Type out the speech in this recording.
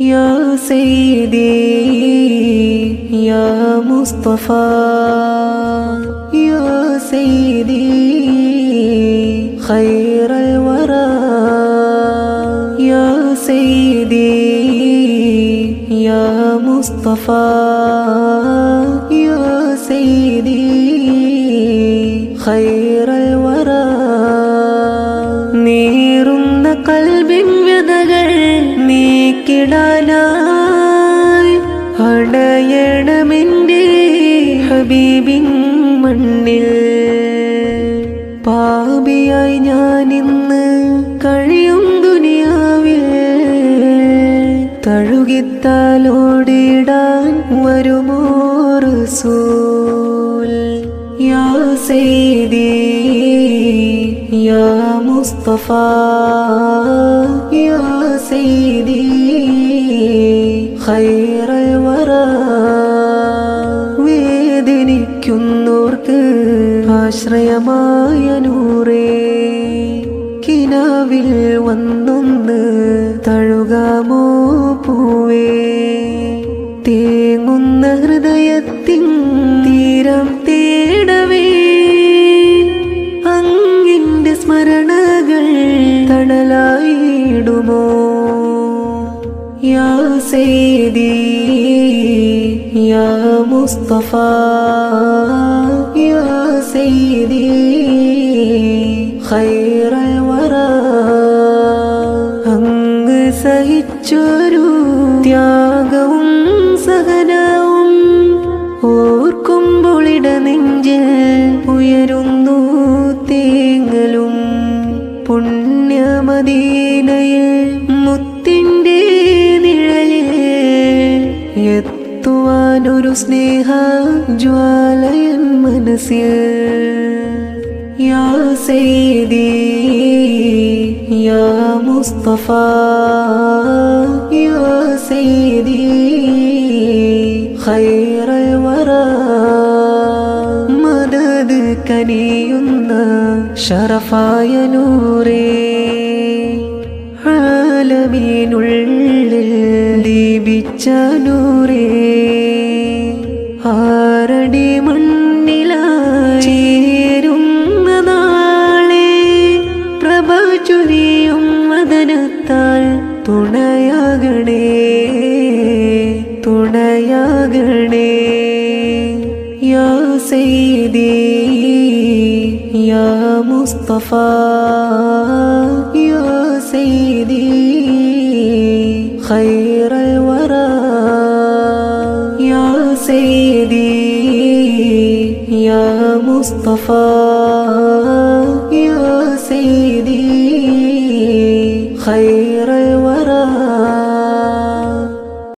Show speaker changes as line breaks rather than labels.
يا سيدي يا مصطفى يا سيدي خير الورى يا سيدي يا مصطفى يا سيدي خير നീക്കിടാനായി അടയണമെന്റെ ഹബീബിൻ മണ്ണിൽ. പാപിയായി ഞാനിന്ന് കഴിയും ദുനിയാവിൽ. തഴുകിത്താലോടിടാൻ വരുമോ യാ മുസ്തഫ യാ സയ്യിദി خير വറ വേദനിക്കുന്നോർക്ക് ആശ്രയമായ നൂറേ. കിനാവിൽ വന്നൊന്ന് തഴുകാമോ പൂവേ. തേങ്ങുന്ന ഹൃദയത്തിൻ തീരം തേടവേ. അങ്ങിന്റെ സ്മരണകൾ തണലായിടുമോ. യാ സയ്യിദി യാ മുസ്തഫ യാ സയ്യിദി ഖൈറൽ വറ അങ്ങ് സഹിച്ചൊരു ത്യാഗവും സഹനവും ഓർക്കുമ്പോൾ നെഞ്ചിൽ ഉയരുന്നു. Tuhan urus neha juala yang manusia يا سيدي يا مصطفى يا سيدي خير الورى مددك لينا شرفا يا نوري ദീപിച്ച നൂറേ ആരടി മണ്ണിലേരുന്ന നാളെ പ്രഭ ചുരിയും വദനത്താൽ തുണയാകണേ തുണയാകണേ. യാ സയ്യിദി യാ മുസ്തഫ യാ സയ്യിദി ഖൈറൽ യാ സയ്യിദി യാ മുസ്തഫ യാ സയ്യിദി ഖൈറൽ